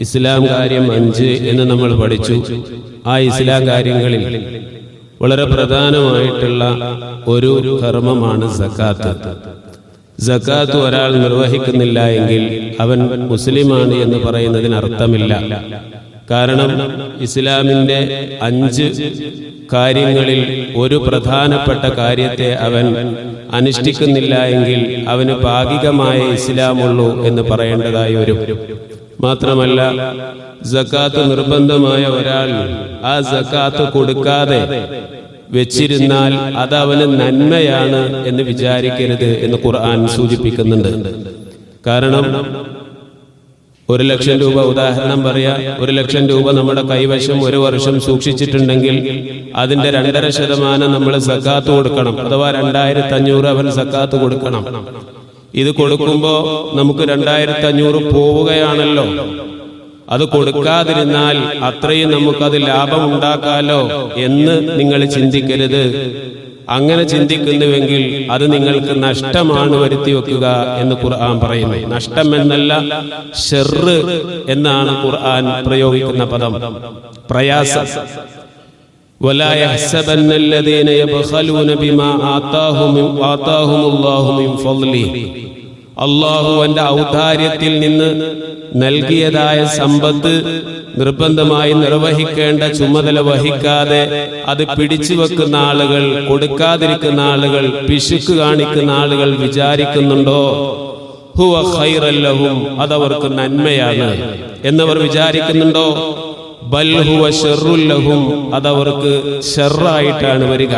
ഇസ്ലാം കാര്യം അഞ്ച് എന്ന് നമ്മൾ പഠിച്ചു. ആ ഇസ്ലാം കാര്യങ്ങളിൽ വളരെ പ്രധാനമായിട്ടുള്ള ഒരു കർമ്മമാണ് സക്കാത്ത്. സക്കാത്ത് ഒരാൾ നിർവഹിക്കുന്നില്ല എങ്കിൽ അവൻ മുസ്ലിമാണ് എന്ന് പറയുന്നതിന് അർത്ഥമില്ല. കാരണം ഇസ്ലാമിന്റെ അഞ്ച് കാര്യങ്ങളിൽ ഒരു പ്രധാനപ്പെട്ട കാര്യത്തെ അവൻ അനുഷ്ഠിക്കുന്നില്ല എങ്കിൽ അവന് ഭാഗികമായ ഇസ്ലാമുള്ളൂ എന്ന് പറയേണ്ടതായി വരും. മാത്രമല്ല സക്കാത്ത് നിർബന്ധമായ ഒരാൾ ആ സക്കാത്ത് കൊടുക്കാതെ വെച്ചിരുന്നാൽ അത് അവന് നന്മയാണ് എന്ന് വിചാരിക്കരുത് എന്ന് ഖുർആൻ സൂചിപ്പിക്കുന്നുണ്ട്. കാരണം ഒരു ലക്ഷം രൂപ ഉദാഹരണം പറയാ ഒരു ലക്ഷം രൂപ നമ്മുടെ കൈവശം ഒരു വർഷം സൂക്ഷിച്ചിട്ടുണ്ടെങ്കിൽ അതിന്റെ രണ്ടര ശതമാനം നമ്മൾ സക്കാത്ത് കൊടുക്കണം. അഥവാ രണ്ടായിരത്തി അഞ്ഞൂറ് അവൻ സക്കാത്ത് കൊടുക്കണം. ഇത് കൊടുക്കുമ്പോൾ നമുക്ക് രണ്ടായിരത്തി അഞ്ഞൂറ് പോവുകയാണല്ലോ. അത് കൊടുക്കാതിരുന്നാൽ അത്രയും നമുക്കത് ലാഭം ഉണ്ടാക്കാലോ എന്ന് നിങ്ങൾ ചിന്തിക്കരുത്. അങ്ങനെ ചിന്തിക്കുന്നുവെങ്കിൽ അത് നിങ്ങൾക്ക് നഷ്ടമാണ് വരുത്തി വെക്കുക എന്ന് ഖുർആൻ പറയുന്നത് നഷ്ടം എന്നല്ല ഷെറ് എന്നാണ് ഖുർആൻ പ്രയോഗിക്കുന്ന പദം. പ്രയാസം. ولا يحسبن الذين يبخلون بما آتاهم آتاهم الله من فضله അള്ളാഹുവിന്റെ ഔദാര്യത്തിൽ നിന്ന് നൽകിയതായ സമ്പത്ത് നിർബന്ധമായി നിർവഹിക്കേണ്ട ചുമതല വഹിക്കാതെ അത് പിടിച്ചു വെക്കുന്ന ആളുകൾ കൊടുക്കാതിരിക്കുന്ന ആളുകൾ പിശുക്ക് കാണിക്കുന്ന ആളുകൾ വിചാരിക്കുന്നുണ്ടോ ഹുവ ഖൈറല്ലഹും അതവർക്ക് നന്മയാണ് എന്നവർ വിചാരിക്കുന്നുണ്ടോ ഷെറുല്ലഹും അതവർക്ക് ഷെറായിട്ടാണ് വരിക.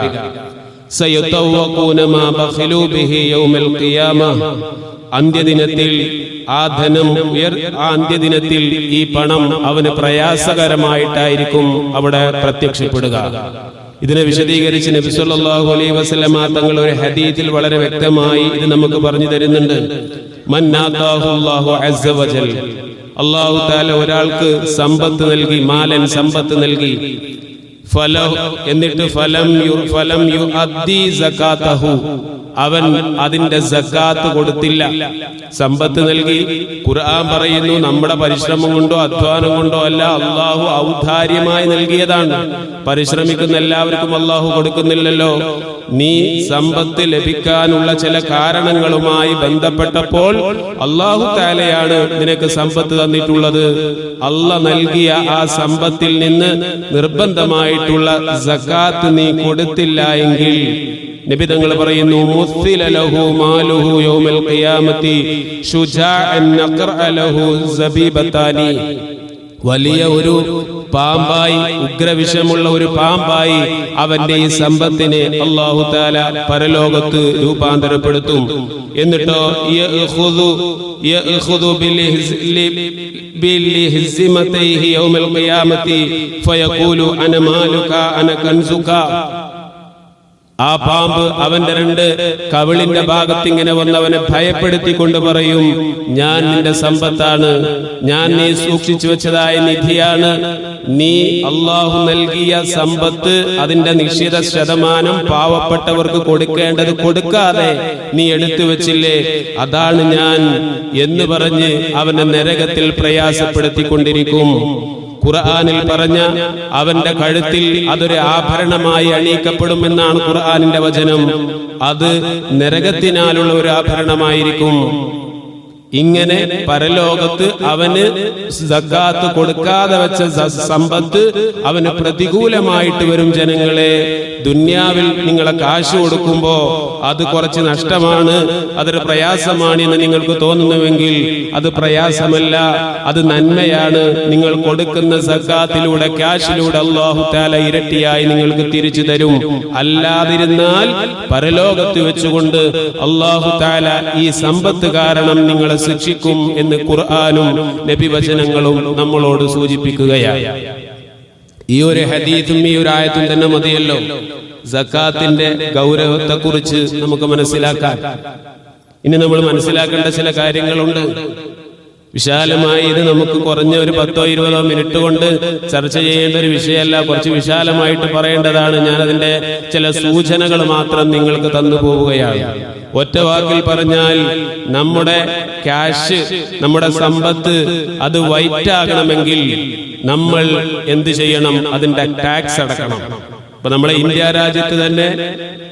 അന്ത്യദിനത്തിൽ ആ ധനം ഉയർ ആ അന്ത്യദിനത്തിൽ ഈ പണം അവന് പ്രയാസകരമായിട്ടായിരിക്കും അവിടെ പ്രത്യക്ഷപ്പെടുക. ഇതിനെ വിശദീകരിച്ച് നബി സല്ലല്ലാഹു അലൈഹി വസല്ലമ തങ്ങൾ ഒരു ഹദീത്തിൽ വളരെ വ്യക്തമായി ഇത് നമുക്ക് പറഞ്ഞു തരുന്നുണ്ട്. അസ്സ വജൽ. അള്ളാഹു താല ഒരാൾക്ക് സമ്പത്ത് നൽകി മാലൻ സമ്പത്ത് നൽകി. എന്നിട്ട് ഫലം യു ഫലം യു അദ്ദി സക്കാത്തഹു അവൻ അതിന്റെ സക്കാത്ത് കൊടുത്തില്ല. സമ്പത്ത് നൽകി ഖുർആൻ പറയുന്നു നമ്മുടെ പരിശ്രമം കൊണ്ടോ അധ്വാനം കൊണ്ടോ അല്ല അള്ളാഹു ഔദാര്യമായി നൽകിയതാണ്. പരിശ്രമിക്കുന്ന എല്ലാവർക്കും അള്ളാഹു കൊടുക്കുന്നില്ലല്ലോ. നീ സമ്പത്ത് ലഭിക്കാനുള്ള ചില കാരണങ്ങളുമായി ബന്ധപ്പെട്ടപ്പോൾ അള്ളാഹു താലയാണ് നിനക്ക് സമ്പത്ത് തന്നിട്ടുള്ളത്. അല്ല നൽകിയ ആ സമ്പത്തിൽ നിന്ന് നിർബന്ധമായിട്ടുള്ള സക്കാത്ത് നീ കൊടുത്തില്ല എങ്കിൽ നബി തങ്ങൾ പറയുന്നു വലിയ ഒരു പാമ്പായി ഉഗ്രവിഷമുള്ള ഒരു പാമ്പായി അവന്റെ ഈ സമ്പത്തിനെ അള്ളാഹു താല പരലോകത്ത് രൂപാന്തരപ്പെടുത്തും. എന്നിട്ടോ യഖുദു يوم القيامة فيقول أنا مالك അന കൻസുക ആ പാമ്പ് അവന്റെ രണ്ട് കവിളിന്റെ ഭാഗത്ത് ഇങ്ങനെ വന്നവനെ ഭയപ്പെടുത്തിക്കൊണ്ട് പറയും ഞാൻ നിന്റെ സമ്പത്താണ് ഞാൻ നീ സൂക്ഷിച്ചു വെച്ചതായ നിധിയാണ് നീ അള്ളാഹു നൽകിയ സമ്പത്ത് അതിന്റെ നിശ്ചിത ശതമാനം പാവപ്പെട്ടവർക്ക് കൊടുക്കേണ്ടത് കൊടുക്കാതെ നീ എടുത്തു വെച്ചില്ലേ? അതാണ് ഞാൻ എന്ന് പറഞ്ഞ് അവനെ നരകത്തിൽ പ്രയാസപ്പെടുത്തിക്കൊണ്ടിരിക്കും. ഖുർആാനിൽ പറഞ്ഞ അവന്റെ കഴുത്തിൽ അതൊരു ആഭരണമായി അണിയിക്കപ്പെടുമെന്നാണ് ഖുർആാനിന്റെ വചനം. അത് നരകത്തിനാലുള്ള ഒരു ആഭരണമായിരിക്കും. ഇങ്ങനെ പരലോകത്ത് അവന് സക്കാത്ത് കൊടുക്കാതെ വെച്ച സമ്പത്ത് അവന് പ്രതികൂലമായിട്ട് വരും ജനങ്ങളെ. ദുന്യാവിൽ നിങ്ങളെ കാശ് കൊടുക്കുമ്പോ അത് കുറച്ച് നഷ്ടമാണ് അതൊരു പ്രയാസമാണ് എന്ന് നിങ്ങൾക്ക് തോന്നുന്നുവെങ്കിൽ അത് പ്രയാസമല്ല അത് നന്മയാണ്. നിങ്ങൾ കൊടുക്കുന്ന സക്കാത്തിലൂടെ ക്യാഷിലൂടെ അള്ളാഹു താല ഇരട്ടിയായി നിങ്ങൾക്ക് തിരിച്ചു തരും. അല്ലാതിരുന്നാൽ പരലോകത്ത് വെച്ചുകൊണ്ട് അള്ളാഹു താല ഈ സമ്പത്ത് കാരണം നിങ്ങളെ ശിക്ഷിക്കും എന്ന് ഖുർആാനും നബിവചനങ്ങളും നമ്മളോട് സൂചിപ്പിക്കുകയാണ്. ഈ ഒരു ഹദീത്തും ഈ ഒരു ആയത്തും തന്നെ മതിയല്ലോ. സക്കാത്തിന്റെ ഗൗരവത്തെ കുറിച്ച് നമുക്ക് മനസ്സിലാക്കാൻ. ഇനി നമ്മൾ മനസ്സിലാക്കേണ്ട ചില കാര്യങ്ങളുണ്ട്. വിശാലമായി ഇത് നമുക്ക് കുറഞ്ഞ ഒരു പത്തോ ഇരുപതോ മിനിറ്റ് കൊണ്ട് ചർച്ച ചെയ്യേണ്ട ഒരു വിഷയമല്ല. കുറച്ച് വിശാലമായിട്ട് പറയേണ്ടതാണ്. ഞാൻ അതിന്റെ ചില സൂചനകൾ മാത്രം നിങ്ങൾക്ക് തന്നു പോവുകയാണ്. ഒറ്റ വാക്കിൽ പറഞ്ഞാൽ നമ്മുടെ ക്യാഷ് നമ്മുടെ സമ്പത്ത് അത് വൈറ്റ് ആകണമെങ്കിൽ നമ്മൾ എന്ത് ചെയ്യണം? അതിന്റെ ടാക്സ് അടക്കണം. ഇപ്പൊ നമ്മളെ ഇന്ത്യ രാജ്യത്ത് തന്നെ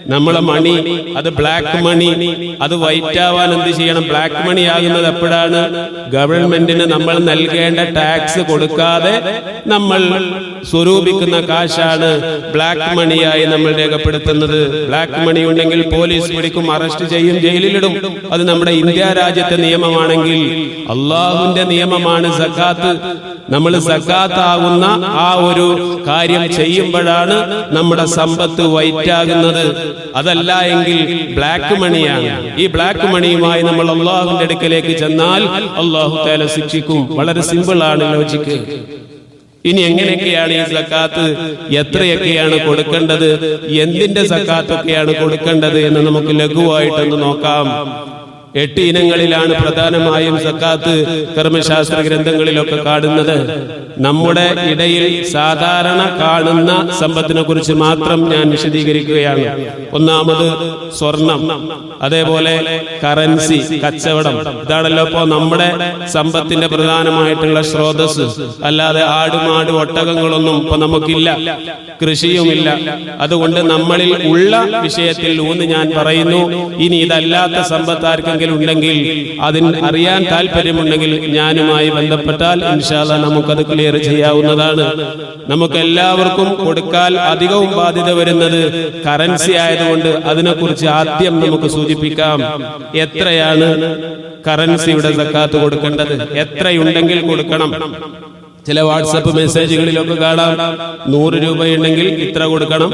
നമ്മളെ മണി അത് ബ്ലാക്ക് മണി അത് വൈറ്റ് ആവാൻ എന്ത് ചെയ്യണം? ബ്ലാക്ക് മണി ആകുന്നത് എപ്പോഴാണ്? ഗവൺമെന്റിന് നമ്മൾ നൽകേണ്ട ടാക്സ് കൊടുക്കാതെ നമ്മൾ സ്വരൂപിക്കുന്ന കാശാണ് ബ്ലാക്ക് മണിയായി നമ്മൾ രേഖപ്പെടുത്തുന്നത്. ബ്ലാക്ക് മണി ഉണ്ടെങ്കിൽ പോലീസ് പിടിക്കും അറസ്റ്റ് ചെയ്യും ജയിലിലിടും. അത് നമ്മുടെ ഇന്ത്യ രാജ്യത്തെ നിയമമാണെങ്കിൽ അള്ളാഹുവിന്റെ നിയമമാണ് സക്കാത്ത് നമ്മൾ സക്കാത്താകുന്ന ആ ഒരു കാര്യം ചെയ്യുമ്പോഴാണ് നമ്മുടെ സമ്പത്ത് വൈറ്റ് ആകുന്നത്. അതല്ല എങ്കിൽ ബ്ലാക്ക് മണിയാണ്. ഈ ബ്ലാക്ക് മണിയുമായി നമ്മൾ അള്ളാഹുവിന്റെ അടുക്കലേക്ക് ചെന്നാൽ അള്ളാഹു തേല ശിക്ഷിക്കും. വളരെ സിമ്പിൾ ആണ് ലോജിക്ക് ഇനി എങ്ങനെയൊക്കെയാണ് ഈ സക്കാത്ത് എത്രയൊക്കെയാണ് കൊടുക്കേണ്ടത്? എന്തിന്റെ സക്കാത്തൊക്കെയാണ് കൊടുക്കേണ്ടത് എന്ന് നമുക്ക് ലഘുവായിട്ടൊന്ന് നോക്കാം. എട്ട് ഇനങ്ങളിലാണ് പ്രധാനമായും സക്കാത്ത് കർമ്മശാസ്ത്ര ഗ്രന്ഥങ്ങളിലൊക്കെ കാണുന്നത്. നമ്മുടെ ഇടയിൽ സാധാരണ കാണുന്ന സമ്പത്തിനെ കുറിച്ച് മാത്രം ഞാൻ വിശദീകരിക്കുകയാണ്. ഒന്നാമത് സ്വർണം അതേപോലെ കറൻസി കച്ചവടം. ഇതാണല്ലോ ഇപ്പോ നമ്മുടെ സമ്പത്തിന്റെ പ്രധാനമായിട്ടുള്ള സ്രോതസ് അല്ലാതെ ആടുമാട് ഒട്ടകങ്ങളൊന്നും ഇപ്പൊ നമുക്കില്ല കൃഷിയുമില്ല. അതുകൊണ്ട് നമ്മളിൽ ഉള്ള വിഷയത്തിൽ ഊന്ന് ഞാൻ പറയുന്നു ഇനി ഇതല്ലാത്ത സമ്പത്ത് ഉണ്ടെങ്കിൽ അതിന് അറിയാൻ താല്പര്യമുണ്ടെങ്കിൽ ഞാനുമായി ബന്ധപ്പെട്ടാൽ ഇൻഷാല്ല നമുക്കത് ക്ലിയർ ചെയ്യാവുന്നതാണ്. നമുക്ക് എല്ലാവർക്കും കൊടുക്കാൻ അധികവും ബാധ്യത വരുന്നത് കറൻസി ആയതുകൊണ്ട് അതിനെക്കുറിച്ച് ആദ്യം നമുക്ക് സൂചിപ്പിക്കാം. എത്രയാണ് കറൻസിയുടെ സക്കാത്ത് കൊടുക്കേണ്ടത്? എത്രയുണ്ടെങ്കിൽ കൊടുക്കണം. ചില വാട്സപ്പ് മെസ്സേജുകളിലൊക്കെ കാണാം. നൂറ് രൂപയുണ്ടെങ്കിൽ ഇത്ര കൊടുക്കണം.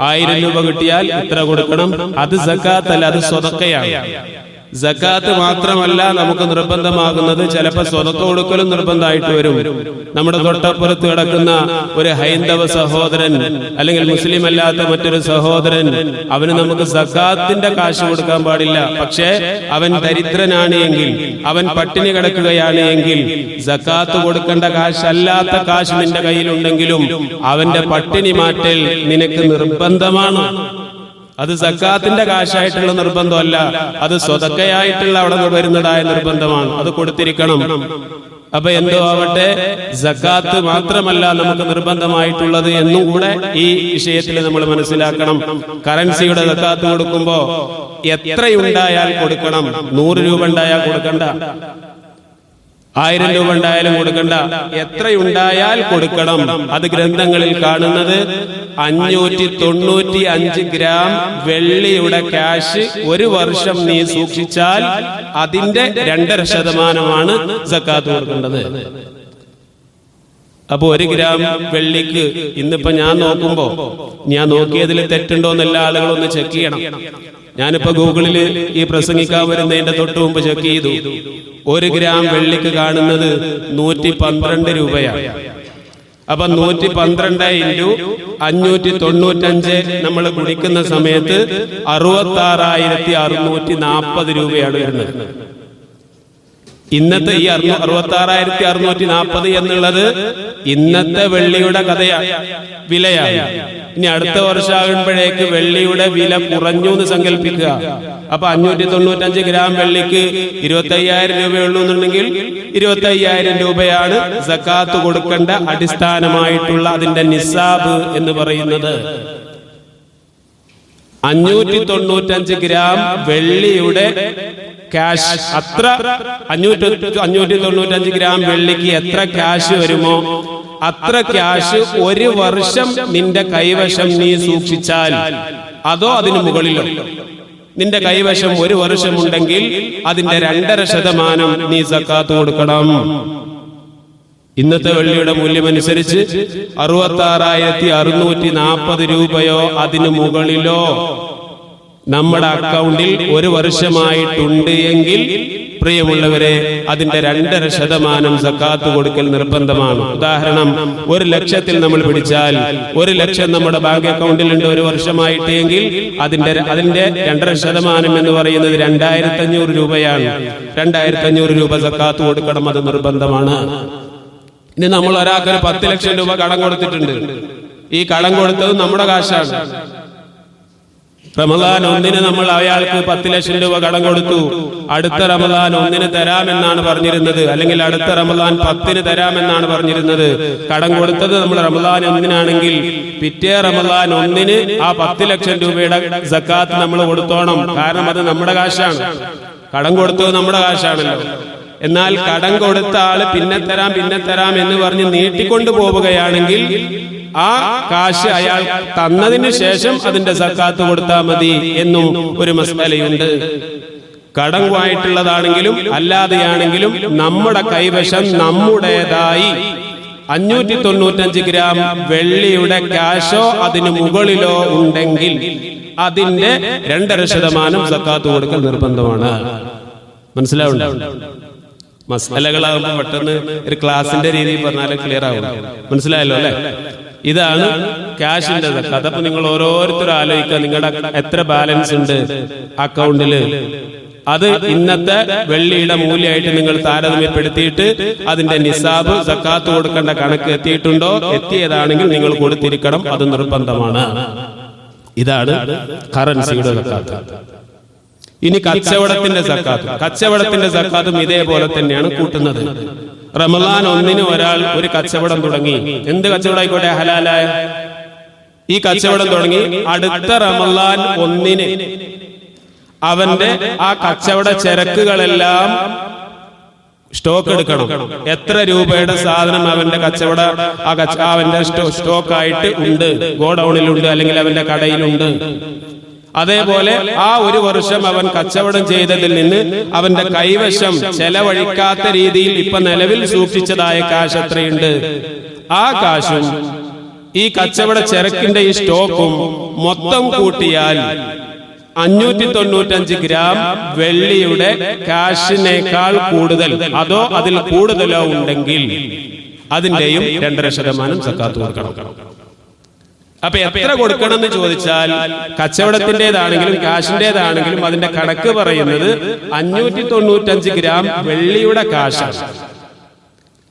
ആയിരം രൂപ കിട്ടിയാൽ ഇത്ര കൊടുക്കണം. അത് സക്കാത്തല്ല അത് സ്വതക്കയാണ്. സക്കാത്ത് മാത്രമല്ല നമുക്ക് നിർബന്ധമാകുന്നത്. ചിലപ്പോൾ സ്വതക്ക കൊടുക്കലും നിർബന്ധമായിട്ട് വരും. നമ്മുടെ തൊട്ടപ്പുറത്ത് കിടക്കുന്ന ഒരു ഹൈന്ദവ സഹോദരൻ അല്ലെങ്കിൽ മുസ്ലിം അല്ലാത്ത മറ്റൊരു സഹോദരൻ അവന് നമുക്ക് സക്കാത്തിന്റെ കാശ് കൊടുക്കാൻ പാടില്ല. പക്ഷേ അവൻ ദരിദ്രനാണ് എങ്കിൽ അവൻ പട്ടിണി കിടക്കുകയാണ് എങ്കിൽ സക്കാത്ത് കൊടുക്കേണ്ട കാശ് അല്ലാത്ത കാശ് നിന്റെ കയ്യിലുണ്ടെങ്കിലും അവന്റെ പട്ടിണി മാറ്റൽ നിനക്ക് നിർബന്ധമാണ്. അത് സക്കാത്തിന്റെ കാശായിട്ടുള്ള നിർബന്ധമല്ല. അത് സ്വതക്കയായിട്ടുള്ള അവിടെ വരുന്നതായ നിർബന്ധമാണ്. അത് കൊടുത്തിരിക്കണം. അപ്പൊ എന്തോ ആവട്ടെ സക്കാത്ത് മാത്രമല്ല നമുക്ക് നിർബന്ധമായിട്ടുള്ളത് എന്നും കൂടെ ഈ വിഷയത്തിൽ നമ്മൾ മനസ്സിലാക്കണം. കറൻസിയുടെ സക്കാത്ത് കൊടുക്കുമ്പോ എത്രയുണ്ടായാൽ കൊടുക്കണം? നൂറ് രൂപ ഉണ്ടായാൽ കൊടുക്കണ്ട. ആയിരം രൂപ ഉണ്ടായാലും കൊടുക്കണ്ട. എത്രയുണ്ടായാൽ കൊടുക്കണം. അത് ഗ്രന്ഥങ്ങളിൽ കാണുന്നത് അഞ്ഞൂറ്റി തൊണ്ണൂറ്റി അഞ്ച് ഗ്രാം വെള്ളിയുടെ ക്യാഷ് ഒരു വർഷം നീ സൂക്ഷിച്ചാൽ അതിന്റെ രണ്ടര ശതമാനമാണ് സക്കാത്ത് കൊടുക്കേണ്ടത്. അപ്പൊ ഒരു ഗ്രാം വെള്ളിക്ക് ഇന്നിപ്പോ ഞാൻ നോക്കുമ്പോ ഞാൻ നോക്കിയതിൽ തെറ്റുണ്ടോ എന്നല്ല എല്ലാ ആളുകളും ഒന്ന് ചെക്ക് ചെയ്യണം. ഞാനിപ്പോ ഗൂഗിളിൽ ഈ പ്രസംഗിക്കാൻ വരുന്നതിന്റെ തൊട്ട് മുമ്പ് ചെക്ക് ചെയ്തു. ഒരു ഗ്രാം വെള്ളിക്ക് കാണുന്നത് നൂറ്റി പന്ത്രണ്ട് രൂപയാണ്. അപ്പൊ നൂറ്റി പന്ത്രണ്ട് ഇന്റു അഞ്ഞൂറ്റി തൊണ്ണൂറ്റഞ്ച് നമ്മൾ ഗുണിക്കുന്ന സമയത്ത് അറുപത്തി ആറായിരത്തി അറുന്നൂറ്റി നാൽപ്പത് രൂപയാണ് വരുന്നത് ഇന്നത്തെ ഈ അറുപത്തി ആറായിരത്തി അറുന്നൂറ്റി നാൽപ്പത് എന്നുള്ളത് ഇന്നത്തെ വെള്ളിയുടെ കഥയാണ് വിലയാണ് ഇനി അടുത്ത വർഷമാകുമ്പോഴേക്ക് വെള്ളിയുടെ വില കുറഞ്ഞു എന്ന് സങ്കല്പിക്കുക. അപ്പൊ അഞ്ഞൂറ്റി തൊണ്ണൂറ്റഞ്ച് ഗ്രാം വെള്ളിക്ക് ഇരുപത്തി അയ്യായിരം രൂപയുള്ളൂ എന്നുണ്ടെങ്കിൽ ഇരുപത്തി അയ്യായിരം രൂപയാണ് സക്കാത്ത് കൊടുക്കേണ്ട അടിസ്ഥാനമായിട്ടുള്ള അതിന്റെ നിസാബ് എന്ന് പറയുന്നത്. അഞ്ഞൂറ്റി തൊണ്ണൂറ്റഞ്ച് ഗ്രാം വെള്ളിയുടെ ക്യാഷ് അത്ര അഞ്ഞൂറ്റി അഞ്ഞൂറ്റി തൊണ്ണൂറ്റഞ്ച് ഗ്രാം വെള്ളിക്ക് എത്ര ക്യാഷ് വരുമോ? അത്ര ക്യാഷ് ഒരു വർഷം നിന്റെ കൈവശം നീ സൂക്ഷിച്ചാൽ. അതോ അതിനു മുകളിലോ? നിന്റെ കൈവശം ഒരു വർഷമുണ്ടെങ്കിൽ അതിന്റെ രണ്ടര ശതമാനം നീ സക്കാത്ത് കൊടുക്കണം. ഇന്നത്തെ വെള്ളിയുടെ മൂല്യമനുസരിച്ച് അറുപത്തി ആറായിരത്തി അറുന്നൂറ്റി നാൽപ്പത് രൂപയോ അതിനു മുകളിലോ. നമ്മുടെ അക്കൗണ്ടിൽ ഒരു വർഷമായിട്ടുണ്ട് എങ്കിൽ പ്രിയമുള്ളവരെ അതിന്റെ രണ്ടര ശതമാനം സക്കാത്ത് കൊടുക്കൽ നിർബന്ധമാണ്. ഉദാഹരണം ഒരു ലക്ഷത്തിൽ നമ്മൾ പിടിച്ചാൽ ഒരു ലക്ഷം നമ്മുടെ ബാങ്ക് അക്കൗണ്ടിൽ ഉണ്ട് ഒരു വർഷമായിട്ട് എങ്കിൽ അതിന്റെ അതിന്റെ രണ്ടര ശതമാനം എന്ന് പറയുന്നത് രണ്ടായിരത്തി അഞ്ഞൂറ് രൂപയാണ്. രണ്ടായിരത്തി അഞ്ഞൂറ് രൂപ സക്കാത്ത് കൊടുക്കണം അത് നിർബന്ധമാണ്. ഇനി നമ്മൾ ഒരാൾക്ക് ഒരു പത്ത് ലക്ഷം രൂപ കടം കൊടുത്തിട്ടുണ്ട്. ഈ കടം കൊടുത്തത് നമ്മുടെ കാശാണ്. റമദാൻ ഒന്നിന് നമ്മൾ അയാൾക്ക് പത്ത് ലക്ഷം രൂപ കടം കൊടുത്തു. അടുത്ത റമദാൻ ഒന്നിന് തരാമെന്നാണ് പറഞ്ഞിരുന്നത്. അല്ലെങ്കിൽ അടുത്ത റമദാൻ പത്തിന് തരാമെന്നാണ് പറഞ്ഞിരുന്നത്. കടം കൊടുത്തത് നമ്മൾ റമദാൻ ഒന്നിനാണെങ്കിൽ പിറ്റേ റമദാൻ ഒന്നിന് ആ പത്ത് ലക്ഷം രൂപയുടെ സക്കാത്ത് നമ്മൾ കൊടുത്തോണം. കാരണം അത് നമ്മുടെ കാശാണ്. കടം കൊടുത്തത് നമ്മുടെ കാശാണല്ലോ. എന്നാൽ കടം കൊടുത്ത ആൾ പിന്നെ തരാം പിന്നെ തരാം എന്ന് പറഞ്ഞ് നീട്ടിക്കൊണ്ടു പോവുകയാണെങ്കിൽ ആ കാശ് അയാൾ തന്നതിന് ശേഷം അതിന്റെ സക്കാത്ത് കൊടുത്താൽ മതി എന്നും ഒരു മസാലയുണ്ട്. കടങ്ങുമായിട്ടുള്ളതാണെങ്കിലും അല്ലാതെയാണെങ്കിലും നമ്മുടെ കൈവശം നമ്മുടേതായി. അഞ്ഞൂറ്റി തൊണ്ണൂറ്റഞ്ച് ഗ്രാം വെള്ളിയുടെ കാശോ അതിന് മുകളിലോ ഉണ്ടെങ്കിൽ അതിന്റെ രണ്ടര ശതമാനം സക്കാത്ത് കൊടുക്കൽ നിർബന്ധമാണ്. മനസ്സിലാവുണ്ട്? മസാലകളാകുമ്പോൾ പെട്ടെന്ന് ഒരു ക്ലാസിന്റെ രീതിയിൽ പറഞ്ഞാൽ ക്ലിയർ ആവും മനസ്സിലായല്ലോ അല്ലെ? ഇതാണ് ക്യാഷിന്റെ അപ്പൊ നിങ്ങൾ ഓരോരുത്തരും ആലോചിക്കുക നിങ്ങളുടെ എത്ര ബാലൻസ് ഉണ്ട് അക്കൗണ്ടിൽ അത് ഇന്നത്തെ വെള്ളിയുടെ മൂല്യമായിട്ട് നിങ്ങൾ താരതമ്യപ്പെടുത്തിയിട്ട് അതിന്റെ നിസാബ് സക്കാത്ത് കൊടുക്കേണ്ട കണക്ക് എത്തിയിട്ടുണ്ടോ? എത്തിയതാണെങ്കിൽ നിങ്ങൾ കൊടുത്തിരിക്കണം. അത് നിർബന്ധമാണ്. ഇതാണ് കറൻസിയുടെ സക്കാത്ത്. ഇനി കച്ചവടത്തിന്റെ സക്കാത്ത്. കച്ചവടത്തിന്റെ സക്കാത്തും ഇതേപോലെ തന്നെയാണ് കൂട്ടുന്നത്. റമദാൻ ഒന്നിന് ഒരാൾ ഒരു കച്ചവടം തുടങ്ങി. എന്ത് കച്ചവടം ആയിക്കോട്ടെ ഹലാലായ? ഈ കച്ചവടം തുടങ്ങി അടുത്ത റമദാൻ ഒന്നിന്. അവന്റെ ആ കച്ചവട ചരക്കുകളെല്ലാം സ്റ്റോക്ക് എടുക്കണം. എത്ര രൂപയുടെ സാധനം അവന്റെ കച്ചവട ആ കച്ച അവന്റെ സ്റ്റോക്ക് ആയിട്ട് ഉണ്ട്. ഗോഡൌണിലുണ്ട് അല്ലെങ്കിൽ അവന്റെ കടയിലുണ്ട്. അതേപോലെ ആ ഒരു വർഷം അവൻ കച്ചവടം ചെയ്തതിൽ നിന്ന് അവന്റെ കൈവശം ചെലവഴിക്കാത്ത രീതിയിൽ ഇപ്പൊ നിലവിൽ സൂക്ഷിച്ചതായ കാശ് എത്രയുണ്ട്? ആ കാശും ഈ കച്ചവട ചരക്കിന്റെ ഈ സ്റ്റോക്കും മൊത്തം കൂട്ടിയാൽ അഞ്ഞൂറ്റി തൊണ്ണൂറ്റഞ്ച് ഗ്രാം വെള്ളിയുടെ കാശിനേക്കാൾ കൂടുതൽ. അതോ അതിൽ കൂടുതലോ ഉണ്ടെങ്കിൽ അതിന്റെയും രണ്ടര ശതമാനം സക്കാത്ത് കൊടുക്കണം. അപ്പൊ എത്ര കൊടുക്കണം എന്ന് ചോദിച്ചാൽ കച്ചവടത്തിന്റേതാണെങ്കിലും കാശിന്റേതാണെങ്കിലും അതിന്റെ കണക്ക് പറയുന്നത് അഞ്ഞൂറ്റി തൊണ്ണൂറ്റഞ്ച് ഗ്രാം വെള്ളിയുടെ കാശാണ്.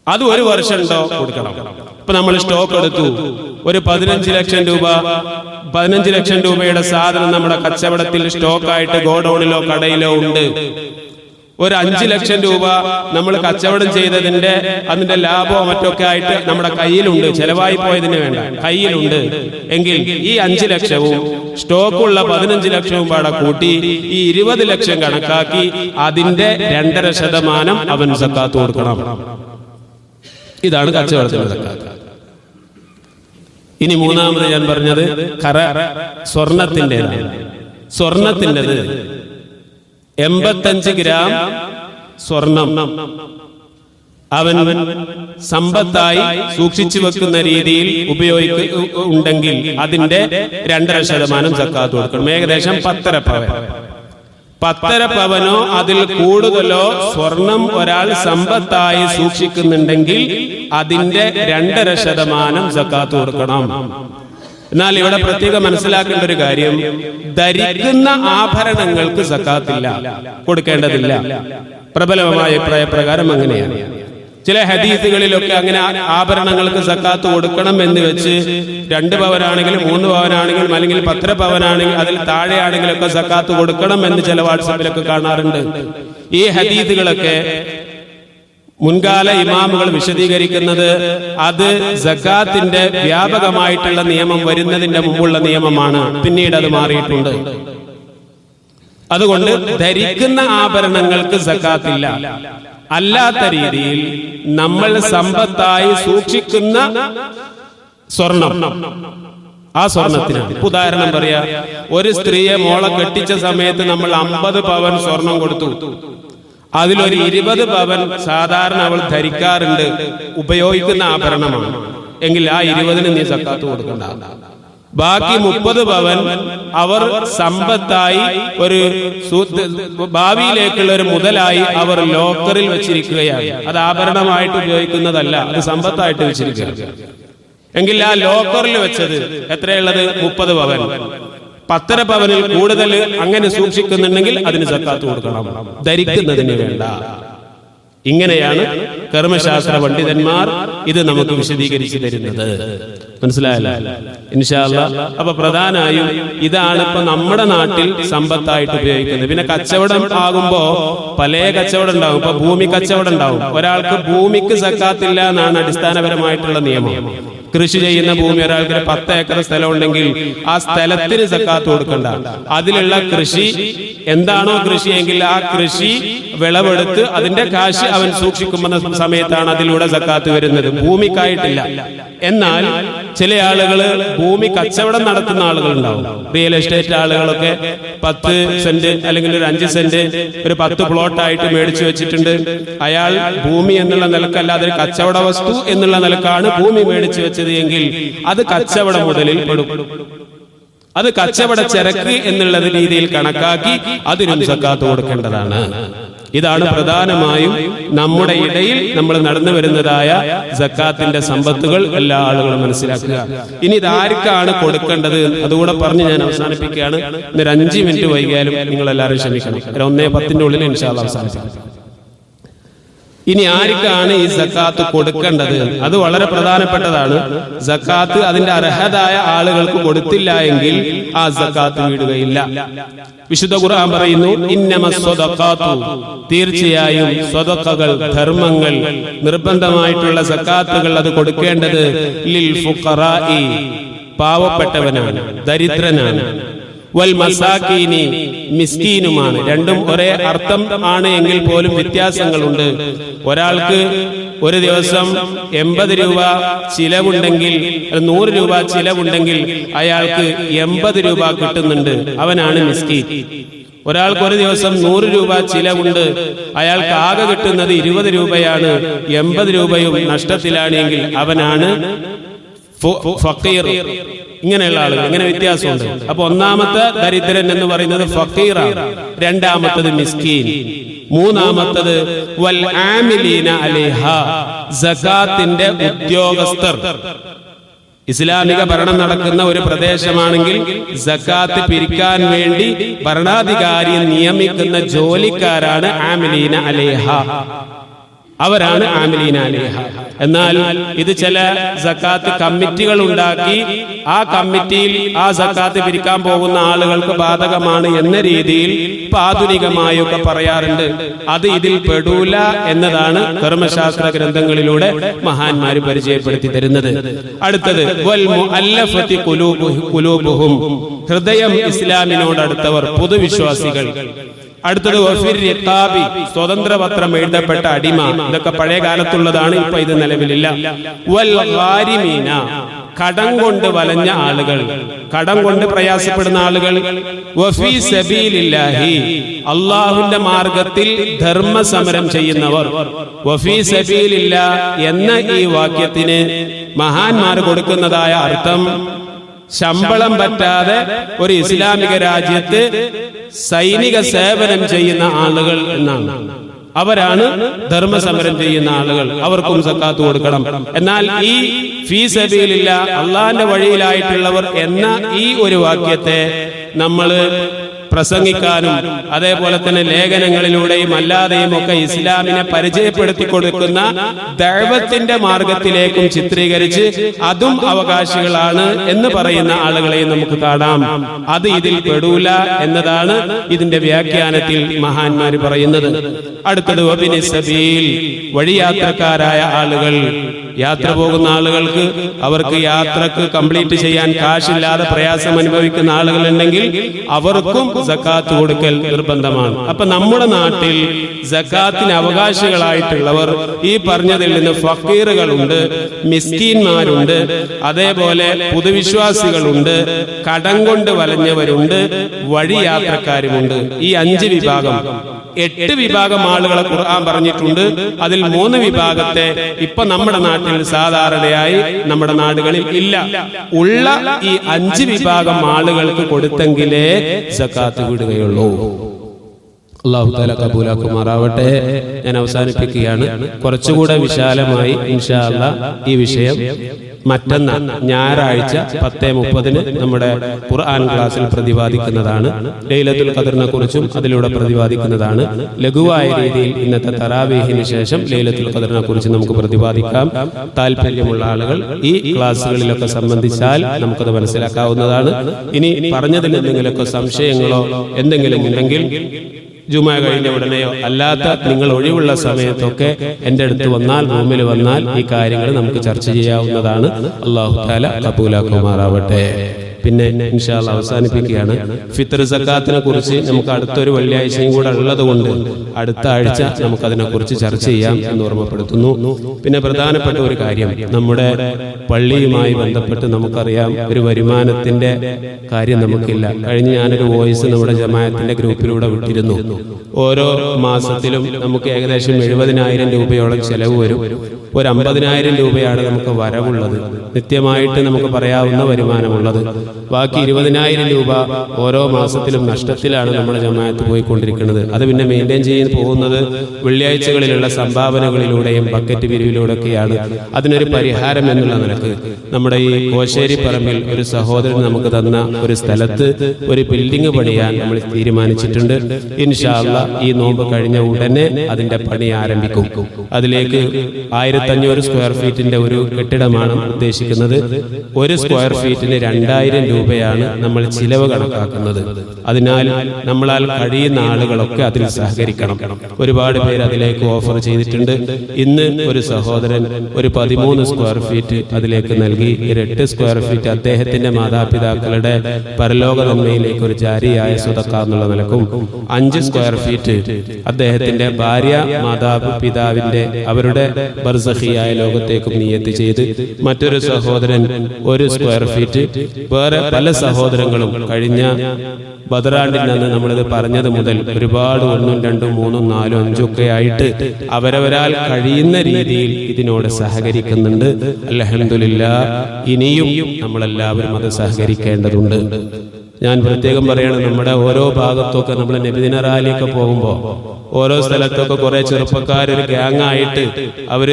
അത് ഒരു വർഷം ഉണ്ടോ? കൊടുക്കണം. ഇപ്പൊ നമ്മൾ സ്റ്റോക്ക് എടുത്തു. ഒരു പതിനഞ്ച് ലക്ഷം രൂപ. പതിനഞ്ച് ലക്ഷം രൂപയുടെ സാധനം നമ്മുടെ കച്ചവടത്തിൽ സ്റ്റോക്കായിട്ട് ഗോഡൌണിലോ കടയിലോ ഉണ്ട്. ഒരു അഞ്ച് ലക്ഷം രൂപ നമ്മൾ കച്ചവടം ചെയ്തതിന്റെ അതിന്റെ ലാഭമോ മറ്റൊക്കെ ആയിട്ട് നമ്മുടെ കയ്യിലുണ്ട്. ചെലവായി പോയതിന് വേണ്ട. കയ്യിലുണ്ട്. എങ്കിൽ ഈ അഞ്ച് ലക്ഷവും സ്റ്റോക്കുള്ള പതിനഞ്ച് ലക്ഷവും പാടെ കൂട്ടി ഈ ഇരുപത് ലക്ഷം കണക്കാക്കി അതിന്റെ രണ്ടര ശതമാനം അവൻ സക്കാത്ത് കൊടുക്കണം. ഇതാണ് കച്ചവടത്തിന്റെ സക്കാത്ത്. ഇനി മൂന്നാമത് ഞാൻ പറഞ്ഞത് കറ സ്വർണത്തിന്റെതാണ് സ്വർണത്തിന്റെത് എൺപത്തഞ്ച് ഗ്രാം സ്വർണം. അവൻ സമ്പത്തായി സൂക്ഷിച്ചു വെക്കുന്ന രീതിയിൽ ഉപയോഗിക്ക ഉണ്ടെങ്കിൽ അതിന്റെ രണ്ടര ശതമാനം സക്കാത്ത് കൊടുക്കണം. ഏകദേശം പത്തര പവൻ. പത്തര പവനോ അതിൽ കൂടുതലോ സ്വർണം ഒരാൾ സമ്പത്തായി സൂക്ഷിക്കുന്നുണ്ടെങ്കിൽ അതിന്റെ രണ്ടര ശതമാനം സക്കാത്ത് കൊടുക്കണം. എന്നാൽ ഇവിടെ പ്രത്യേകം മനസ്സിലാക്കേണ്ട ഒരു കാര്യം ധരിക്കുന്ന ആഭരണങ്ങൾക്ക് സക്കാത്തില്ല കൊടുക്കേണ്ടതില്ല. പ്രബലമായ അഭിപ്രായ പ്രകാരം അങ്ങനെയാണ്. ചില ഹദീസുകളിലൊക്കെ അങ്ങനെ ആഭരണങ്ങൾക്ക് സക്കാത്ത് കൊടുക്കണം എന്ന് വെച്ച് രണ്ട് പവനാണെങ്കിലും മൂന്ന് പവനാണെങ്കിലും അല്ലെങ്കിൽ പത്ര പവനാണെങ്കിൽ അതിൽ താഴെയാണെങ്കിലും ഒക്കെ സക്കാത്ത് കൊടുക്കണം എന്ന് ചില വാട്സാപ്പിലൊക്കെ കാണാറുണ്ട്. ഈ ഹദീസുകളൊക്കെ മുൻകാല ഇമാമുകൾ വിശദീകരിക്കുന്നത് അത് സക്കാത്തിന്റെ വ്യാപകമായിട്ടുള്ള നിയമം വരുന്നതിന്റെ മുമ്പുള്ള നിയമമാണ്. പിന്നീട് അത് മാറിയിട്ടുണ്ട്. അതുകൊണ്ട് ധരിക്കുന്ന ആഭരണങ്ങൾക്ക് സക്കാത്തില്ല. അല്ലാത്ത രീതിയിൽ നമ്മൾ സമ്പത്തായി സൂക്ഷിക്കുന്ന സ്വർണം. ആ സ്വർണത്തിനാണ്. ഉദാഹരണം പറയാ ഒരു സ്ത്രീയെ മോളെ കെട്ടിച്ച സമയത്ത് നമ്മൾ അമ്പത് പവൻ സ്വർണം കൊടുത്തു. അതിലൊരു ഇരുപത് പവൻ സാധാരണ അവൾ ധരിക്കാറുണ്ട്. ഉപയോഗിക്കുന്ന ആഭരണമാണ്. എങ്കിൽ ആ ഇരുപതിന് നീ സക്കാത്ത് കൊടുക്കണ്ട. ബാക്കി മുപ്പത് പവൻ അവർ സമ്പത്തായി ഒരു ഭാവിയിലേക്കുള്ള ഒരു മുതലായി അവർ ലോക്കറിൽ വെച്ചിരിക്കുകയാണ്. അത് ആഭരണമായിട്ട് ഉപയോഗിക്കുന്നതല്ല അത് സമ്പത്തായിട്ട് വെച്ചിരിക്കുക എങ്കിൽ ആ ലോക്കറിൽ വെച്ചത് എത്രയുള്ളത്? മുപ്പത് പവൻ. പത്തര പവനിൽ കൂടുതൽ അങ്ങനെ സൂക്ഷിക്കുന്നുണ്ടെങ്കിൽ അതിന് സക്കാത്ത് കൊടുക്കണം. ധരിക്കുന്നതിന് വേണ്ട. ഇങ്ങനെയാണ് കർമ്മശാസ്ത്ര പണ്ഡിതന്മാർ ഇത് നമുക്ക് വിശദീകരിച്ചു തരുന്നത്. മനസ്സിലായല്ലോ? അപ്പൊ പ്രധാനമായും ഇതാണ് ഇപ്പൊ നമ്മുടെ നാട്ടിൽ സമ്പത്തായിട്ട് ഉപയോഗിക്കുന്നത്. പിന്നെ കച്ചവടം ആകുമ്പോ പല കച്ചവടം ഉണ്ടാവും. ഇപ്പൊ ഭൂമി കച്ചവടം ഉണ്ടാവും. ഒരാൾക്ക് ഭൂമിക്ക് സക്കാത്തില്ല എന്നാണ് അടിസ്ഥാനപരമായിട്ടുള്ള നിയമം. കൃഷി ചെയ്യുന്ന ഭൂമി ഒരാൾക്ക് ഒരു പത്ത് ഏക്കർ സ്ഥലം ഉണ്ടെങ്കിൽ ആ സ്ഥലത്തിന് സക്കാത്ത് കൊടുക്കണ്ട. അതിലുള്ള കൃഷി എന്താണോ കൃഷിയെങ്കിൽ ആ കൃഷി വിളവെടുത്ത് അതിന്റെ കാശ് അവൻ സൂക്ഷിക്കുന്ന സമയത്താണ് അതിലൂടെ സക്കാത്ത് വരുന്നത്. ഭൂമിക്കായിട്ടില്ല എന്നാൽ ചില ആളുകൾ ഭൂമി കച്ചവടം നടത്തുന്ന ആളുകൾ ഉണ്ടാവും റിയൽ എസ്റ്റേറ്റ് ആളുകളൊക്കെ പത്ത് സെന്റ് അല്ലെങ്കിൽ ഒരു അഞ്ച് സെന്റ് ഒരു പത്ത് പ്ലോട്ടായിട്ട് മേടിച്ചു വെച്ചിട്ടുണ്ട്. അയാൾ ഭൂമി എന്നുള്ള നിലക്കല്ലാതെ ഒരു കച്ചവട വസ്തു എന്നുള്ള നിലക്കാണ് ഭൂമി മേടിച്ചു വെച്ചത് എങ്കിൽ അത് കച്ചവട മുതലിൽ പെടും. അത് കച്ചവട ചരക്ക് എന്നുള്ള രീതിയിൽ കണക്കാക്കി അതിനും സക്കാത്ത് കൊടുക്കേണ്ടതാണ്. ഇതാണ് പ്രധാനമായും നമ്മുടെ ഇടയിൽ നമ്മൾ നടന്നു വരുന്നതായ സക്കാത്തിന്റെ സമ്പത്തുകൾ എല്ലാ ആളുകളും മനസ്സിലാക്കുക. ഇനി ഇത് ആർക്കാണ് കൊടുക്കേണ്ടത്? അതുകൂടെ പറഞ്ഞ് ഞാൻ അവസാനിപ്പിക്കുകയാണ്. ഇന്നൊരു അഞ്ച് മിനിറ്റ് വൈകിയാലും നിങ്ങൾ എല്ലാവരും ക്ഷമിക്കണം ഒന്നേ പത്തിന്റെ ഉള്ളിൽ ഇൻഷാല്ല അവസാനിപ്പിക്കാം. ഇനി ആർക്കാണ് ഈ സക്കാത്ത് കൊടുക്കേണ്ടത്? അത് വളരെ പ്രധാനപ്പെട്ടതാണ്. സക്കാത്ത് അതിന്റെ അർഹതായ ആളുകൾക്ക് കൊടുത്തില്ല എങ്കിൽ ആ സക്കാത്ത് വീടുകയില്ല. വിശുദ്ധ ഖുർആൻ പറയുന്നു ഇന്നമ സ്വതക്കാത്തു തീർച്ചയായും സ്വതക്കകൾ ധർമ്മങ്ങൾ നിർബന്ധമായിട്ടുള്ള സക്കാത്തുകൾ അത് കൊടുക്കേണ്ടത് ലിൽ ഫുഖറാഇ പാവപ്പെട്ടവനാണ് ദരിദ്രനാണ്. വൽ മസാക്കീനി മിസ്കീനുമാണ്. രണ്ടും ഒരേ അർത്ഥം ആണ് എങ്കിൽ പോലും വ്യത്യാസങ്ങളുണ്ട്. ഒരാൾക്ക് ഒരു ദിവസം എൺപത് രൂപ ചിലവുണ്ടെങ്കിൽ നൂറ് രൂപ ചിലവുണ്ടെങ്കിൽ അയാൾക്ക് എൺപത് രൂപ കിട്ടുന്നുണ്ട്. അവനാണ് മിസ്കീൻ. ഒരാൾക്ക് ഒരു ദിവസം നൂറ് രൂപ ചിലവുണ്ട്. അയാൾക്ക് ആകെ കിട്ടുന്നത് ഇരുപത് രൂപയാണ്. എൺപത് രൂപയും നഷ്ടത്തിലാണെങ്കിൽ അവനാണ് ഫക്കീർ. ഇങ്ങനെയുള്ള ആളുകൾ ഇങ്ങനെ വ്യത്യാസമുണ്ട്. അപ്പൊ ഒന്നാമത്തെ ദരിദ്രൻ എന്ന് പറയുന്നത് ഫക്കീറാണ്. രണ്ടാമത്തത് മിസ്കീൻ. മൂന്നാമത്തത് വൽ ആമിലീന അലേഹ. സകാത്തിന്റെ ഉദ്യോഗസ്ഥർ. ഇസ്ലാമിക ഭരണം നടക്കുന്ന ഒരു പ്രദേശമാണെങ്കിൽ സക്കാത്ത് പിരിക്കാൻ വേണ്ടി ഭരണാധികാരി നിയമിക്കുന്ന ജോലിക്കാരാണ് ആമിലീന അലേഹ. അവരാണ് ആമിലീന അലേഹ. എന്നാൽ ഇത് ചില സക്കാത്ത് കമ്മിറ്റികൾ ഉണ്ടാക്കി ആ കമ്മിറ്റിയിൽ ആ സക്കാത്ത് പിരിക്കാൻ പോകുന്ന ആളുകൾക്ക് ബാധകമാണ് എന്ന രീതിയിൽ ഇപ്പൊ ആധുനികമായൊക്കെ പറയാറുണ്ട്. അത് ഇതിൽ പെടൂല എന്നതാണ് കർമ്മശാസ്ത്ര ഗ്രന്ഥങ്ങളിലൂടെ മഹാന്മാര് പരിചയപ്പെടുത്തി തരുന്നത്. അടുത്തത് ഹൃദയം ഇസ്ലാമിനോടടുത്തവർ പൊതുവിശ്വാസികൾ. അടുത്തത് റിഖാബി സ്വതന്ത്ര പത്രം എഴുതപ്പെട്ട അടിമ. ഇതൊക്കെ പഴയ കാലത്തുള്ളതാണ് ഇപ്പൊ ഇത് നിലവിലില്ല. കടം കൊണ്ട് വലഞ്ഞ ആളുകൾ. കടം കൊണ്ട് പ്രയാസപ്പെടുന്ന ആളുകൾ. അള്ളാഹുന്റെ മാർഗത്തിൽ മാർഗത്തിൽ ധർമ്മസമരം ചെയ്യുന്നവർ. എന്ന ഈ വാക്യത്തിന് മഹാന്മാർ കൊടുക്കുന്നതായ അർത്ഥം ശമ്പളം പറ്റാതെ ഒരു ഇസ്ലാമിക രാജ്യത്ത് സൈനിക സേവനം ചെയ്യുന്ന ആളുകൾ എന്നാണ്. അവരാണ് ധർമ്മസമരം ചെയ്യുന്ന ആളുകൾ. അവർക്കും സക്കാത്ത് കൊടുക്കണം. എന്നാൽ ഈ ഫീസബിയിലില്ല അള്ളാന്റെ വഴിയിലായിട്ടുള്ളവർ എന്ന ഈ ഒരു വാക്യത്തെ നമ്മൾ പ്രസംഗിക്കാനും അതേപോലെ തന്നെ ലേഖനങ്ങളിലൂടെയും അല്ലാതെയും ഒക്കെ ഇസ്ലാമിനെ പരിചയപ്പെടുത്തി കൊടുക്കുന്ന ദൈവത്തിന്റെ മാർഗത്തിലേക്കും ചിത്രീകരിച്ച് അതും അവകാശികളാണ് എന്ന് പറയുന്ന ആളുകളെയും നമുക്ക് കാണാം. അത് ഇതിൽ പെടൂല എന്നതാണ് ഇതിന്റെ വ്യാഖ്യാനത്തിൽ മഹാന്മാര് പറയുന്നത്. അടുത്തത് വഴിയാത്രക്കാരായ ആളുകൾ. യാത്ര പോകുന്ന ആളുകൾക്ക് അവർക്ക് യാത്രയ്ക്ക് കംപ്ലീറ്റ് ചെയ്യാൻ കാശില്ലാതെ പ്രയാസം അനുഭവിക്കുന്ന ആളുകൾ ഉണ്ടെങ്കിൽ അവർക്കും സക്കാത്ത് കൊടുക്കൽ നിർബന്ധമാണ്. അപ്പൊ നമ്മുടെ നാട്ടിൽ സക്കാത്തിന് അവകാശികളായിട്ടുള്ളവർ ഈ പറഞ്ഞതിൽ നിന്ന് ഫക്കീറുകളുണ്ട് മിസ്കീന്മാരുണ്ട് അതേപോലെ പുതുവിശ്വാസികളുണ്ട് കടം കൊണ്ട് വലഞ്ഞവരുണ്ട് വഴിയാത്രക്കാരുമുണ്ട് ഈ അഞ്ച് വിഭാഗം. എട്ട് വിഭാഗം ആളുകളെ ഖുർആൻ പറഞ്ഞിട്ടുണ്ട്. അതിൽ മൂന്ന് വിഭാഗത്തെ ഇപ്പൊ നമ്മുടെ നാട്ടിൽ സാധാരണയായി നമ്മുടെ നാടുകളിൽ ഇല്ല. ഉള്ള ഈ അഞ്ച് വിഭാഗം ആളുകൾക്ക് കൊടുത്തെങ്കിലേ സക്കാത്ത് വിടുകയുള്ളൂ. അള്ളാഹു താല കബൂലാക്കുമാറാവട്ടെ. ഞാൻ അവസാനിപ്പിക്കുകയാണ്. കുറച്ചുകൂടെ വിശാലമായി ഇൻഷാല്ല ഈ വിഷയം മറ്റന്ന ഞായറാഴ്ച പത്തേ മുപ്പതിന് നമ്മുടെ ഖുർആൻ ക്ലാസ്സിൽ പ്രതിപാദിക്കുന്നതാണ്. ലൈലത്തുൽ ഖദറിനെ കുറിച്ചും അതിലൂടെ പ്രതിപാദിക്കുന്നതാണ്. ലഘുവായ രീതിയിൽ ഇന്നത്തെ തറാവീഹിന് ശേഷം ലൈലത്തുൽ ഖദറിനെ കുറിച്ച് നമുക്ക് പ്രതിപാദിക്കാം. താല്പര്യമുള്ള ആളുകൾ ഈ ക്ലാസ്സുകളിലൊക്കെ സംബന്ധിച്ചാൽ നമുക്കത് മനസ്സിലാക്കാവുന്നതാണ്. ഇനി പറഞ്ഞതിൽ എന്തെങ്കിലുമൊക്കെ സംശയങ്ങളോ എന്തെങ്കിലും ഉണ്ടെങ്കിൽ ജുമ കഴിഞ്ഞ ഉടനെയോ? അല്ലാത്ത നിങ്ങൾ ഒഴിവുള്ള സമയത്തൊക്കെ എന്റെ അടുത്ത് വന്നാൽ റൂമിൽ വന്നാൽ ഈ കാര്യങ്ങൾ നമുക്ക് ചർച്ച ചെയ്യാവുന്നതാണ്. അള്ളാഹു താല കപൂലാക്കുമാറാവട്ടെ പിന്നെ ഇൻഷാൽ അവസാനിപ്പിക്കുകയാണ്. ഫിത്തർ സക്കാത്തിനെ കുറിച്ച് നമുക്ക് അടുത്തൊരു വെള്ളിയാഴ്ചയും കൂടെ ഉള്ളത് കൊണ്ട് അടുത്ത ആഴ്ച നമുക്ക് അതിനെക്കുറിച്ച് ചർച്ച ചെയ്യാം എന്ന് ഓർമ്മപ്പെടുത്തുന്നു. പിന്നെ പ്രധാനപ്പെട്ട ഒരു കാര്യം നമ്മുടെ പള്ളിയുമായി ബന്ധപ്പെട്ട് നമുക്കറിയാം ഒരു വരുമാനത്തിന്റെ കാര്യം നമുക്കില്ല. കഴിഞ്ഞ് ഞാനൊരു വോയിസ് നമ്മുടെ ജമായത്തിന്റെ ഗ്രൂപ്പിലൂടെ വിട്ടിരുന്നു. ഓരോ മാസത്തിലും നമുക്ക് ഏകദേശം എഴുപതിനായിരം രൂപയോളം ചെലവ് വരും. ഒരു അമ്പതിനായിരം രൂപയാണ് നമുക്ക് വരവുള്ളത്. നിത്യമായിട്ട് നമുക്ക് പറയാവുന്ന വരുമാനമുള്ളത്. ബാക്കി ഇരുപതിനായിരം രൂപ ഓരോ മാസത്തിലും നഷ്ടത്തിലാണ് നമ്മൾ ജമാഅത്ത് പോയിക്കൊണ്ടിരിക്കുന്നത്. അത് പിന്നെ മെയിന്റെയിൻ ചെയ്യാൻ പോകുന്നത് വെള്ളിയാഴ്ചകളിലുള്ള സംഭാവനകളിലൂടെയും ബക്കറ്റ് പിരിവിലൂടെയൊക്കെയാണ്. അതിനൊരു പരിഹാരം എന്നുള്ള നിലയ്ക്ക് നമ്മുടെ ഈ കോശേരി പറമ്പിൽ ഒരു സഹോദരൻ നമുക്ക് തന്ന ഒരു സ്ഥലത്ത് ഒരു ബിൽഡിംഗ് പണിയാൻ നമ്മൾ തീരുമാനിച്ചിട്ടുണ്ട്. ഇൻഷാല്ല ഈ നോമ്പ് കഴിഞ്ഞ ഉടനെ അതിന്റെ പണി ആരംഭിക്കും. അതിലേക്ക് ആയിരത്തഞ്ഞൂറ് സ്ക്വയർ ഫീറ്റിന്റെ ഒരു കെട്ടിടമാണ് ഉദ്ദേശിക്കുന്നത്. ഒരു സ്ക്വയർ ഫീറ്റിന് രണ്ടായിരം രൂപയാണ് നമ്മൾ ചിലവ് കണക്കാക്കുന്നത്. അതിനാൽ നമ്മളാൽ കഴിയുന്ന ആളുകളൊക്കെ അതിൽ സഹകരിക്കണം. ഒരുപാട് പേര് അതിലേക്ക് ഓഫർ ചെയ്തിട്ടുണ്ട്. ഇന്ന് ഒരു സഹോദരൻ ഒരു പതിമൂന്ന് സ്ക്വയർ ഫീറ്റ് അതിലേക്ക് നൽകി. എട്ട് സ്ക്വയർ ഫീറ്റ് അദ്ദേഹത്തിന്റെ മാതാപിതാക്കളുടെ പരലോക നന്മയിലേക്ക് ഒരു ജാരിയായ സ്വതക്ക എന്നുള്ള നിലക്കും. അഞ്ച് സ്ക്വയർ ഫീറ്റ് അദ്ദേഹത്തിന്റെ ഭാര്യ മാതാപിതാവിന്റെ അവരുടെ ബർസഹിയായ ലോകത്തേക്കും നിയത്തി ചെയ്ത് മറ്റൊരു സഹോദരൻ ഒരു സ്ക്വയർ ഫീറ്റ് വേറെ പല സഹോദരങ്ങളും കഴിഞ്ഞ ബദറാണ്ടിൽ നിന്ന് നമ്മളിത് പറഞ്ഞത് മുതൽ ഒരുപാട് ഒന്നും രണ്ടും മൂന്നും നാലും അഞ്ചും ഒക്കെ ആയിട്ട് അവരവരാൽ കഴിയുന്ന രീതിയിൽ ഇതിനോട് സഹകരിക്കുന്നുണ്ട്. അലഹമില്ല ഇനിയും നമ്മളെല്ലാവരും അത് സഹകരിക്കേണ്ടതുണ്ട്. ഞാൻ പ്രത്യേകം പറയണം നമ്മുടെ ഓരോ ഭാഗത്തൊക്കെ നമ്മൾ നബിദിന റാലിയൊക്കെ പോകുമ്പോൾ ഓരോ സ്ഥലത്തൊക്കെ കുറെ ചെറുപ്പക്കാർ ഒരു ഗ്യാങ് ആയിട്ട് അവർ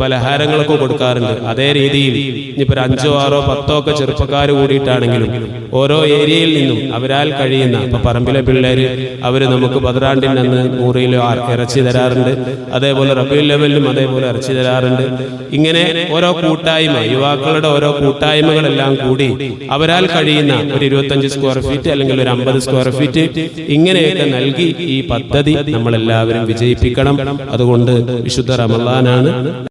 പലഹാരങ്ങളൊക്കെ കൊടുക്കാറുണ്ട്. അതേ രീതിയിൽ ഇനിയിപ്പോ അഞ്ചോ ആറോ പത്തോ ഒക്കെ ചെറുപ്പക്കാർ കൂടിയിട്ടാണെങ്കിലും ഓരോ ഏരിയയിൽ നിന്നും അവരാൽ കഴിയുന്ന ഇപ്പൊ പറമ്പിലെ പിള്ളേര് അവർ നമുക്ക് പതിനാണ്ടിൽ നിന്ന് നൂറ് ഇറച്ചി തരാറുണ്ട്. അതേപോലെ റബീൽ ലെവലിലും അതേപോലെ ഇറച്ചി തരാറുണ്ട്. ഇങ്ങനെ ഓരോ കൂട്ടായ്മ യുവാക്കളുടെ ഓരോ കൂട്ടായ്മകളെല്ലാം കൂടി അവരാൽ കഴിയുന്ന ഒരു ഇരുപത്തഞ്ച് സ്ക്വയർ ഫീറ്റ് അല്ലെങ്കിൽ ഒരു അമ്പത് സ്ക്വയർ ഫീറ്റ് ഇങ്ങനെയൊക്കെ നൽകി ഈ പദ്ധതി നമ്മളെല്ലാവരും വിജയിപ്പിക്കണം. അതുകൊണ്ട് വിശുദ്ധ റമദാനാണ്.